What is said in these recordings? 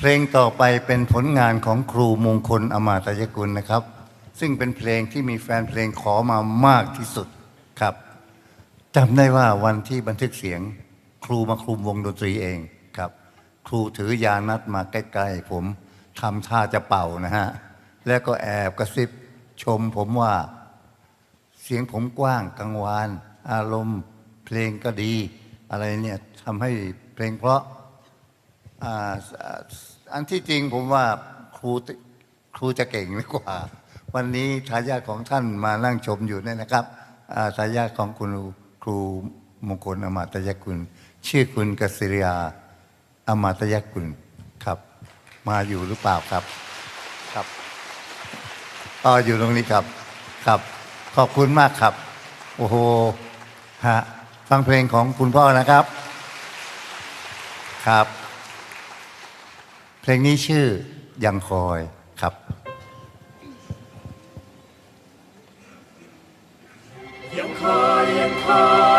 เพลงต่อไปเป็นผลงานของครูมงคลอมาตยกุลนะครับ ซึ่งเป็นเพลงที่มีแฟนเพลงขอมามากที่สุดครับจำได้ว่าวันที่บันทึกเสียง ครูมาคลุมวงดนตรีเองครับ ครูถือยานัดมาใกล้ๆผมทำท่าจะเป่านะฮะแล้วก็แอบกระซิบชมผมว่า เสียงผมกว้างกังวาน อารมณ์เพลงก็ดี อะไรเนี่ยทำให้เพลงเพราะ อ่าอ่าอันที่จริงผมว่าครูครูจะเก่งกว่า วันนี้ทายาทของท่านมานั่งชมอยู่เนี่ยนะครับอ่าทายาทของคุณครูมงคลอมาตยกุล ชื่อคุณกศิริยาอมาตยกุลครับ มาอยู่หรือเปล่าครับครับอ๋ออยู่ตรงนี้ครับครับ ขอบคุณมากครับ โอ้โหฮะฟังเพลงของคุณพ่อนะครับครับเพ ลงนี้ชื่อยังคอยครับยังคอยยังคอย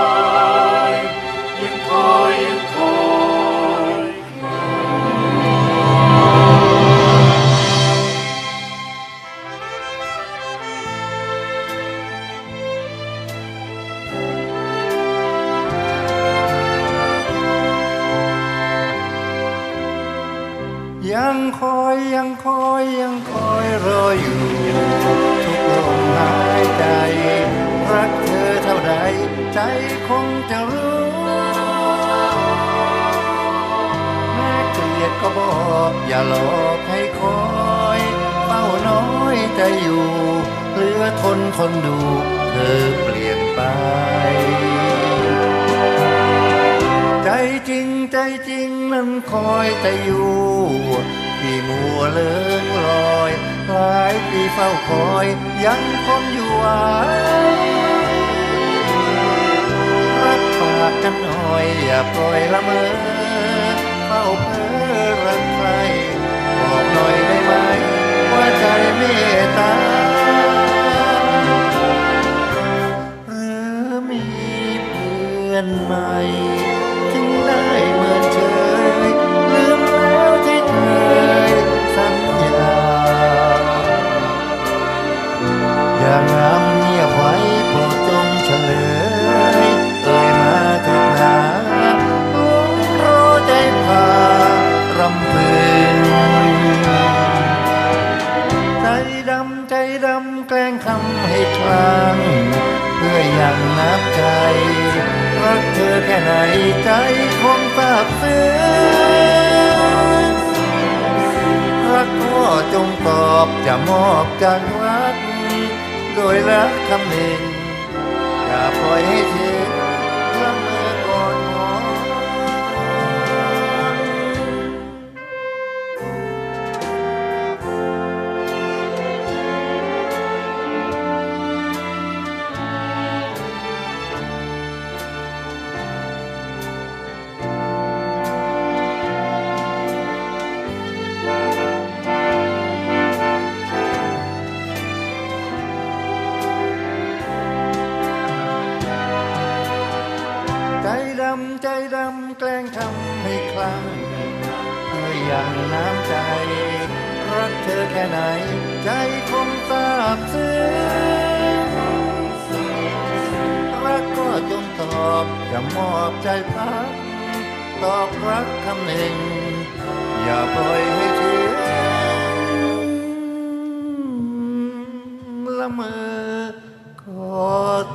ยยังคอยยังคอยรออยู่ ทุกลมหายใจ รักเธอเท่าใดใจคงจะรู้ แม่เกลียดก็บอกอย่าหลอกให้คอยเฝ้าน้อยใจอยู่เหลือทนทนดูเธอเปลี่ยนไปใจจริงใจจริงนั้นคอยแต่อยู่ ที่มัวเลิงลอยหลายปีเฝ้าคอยยังคงอยู่หวานรักฝากกันหน่อยอย่าปล่อยละเมอเฝ้าเพ้อรักใครบอกหน่อยได้ไหม ว่าใจเมตตาหรือมีเพื่อนใหม่ ใจดำแกล้งทำให้คลางเพื่ออย่างนับใจ รักเธอแค่ไหนใจคงฝาบซึ้งรักพ่อจงตอบจะมอบจากรั ใจดำแกล้งทำให้คลั่งเพื่ยอย่างน้ำใจ รักเธอแค่ไหน ใจคงทราบซึ้งรักก็จงตอบจะมอบใจพัก ตอบรักคำหนึ่ง อย่าปล่อยให้เธอละเมอกอด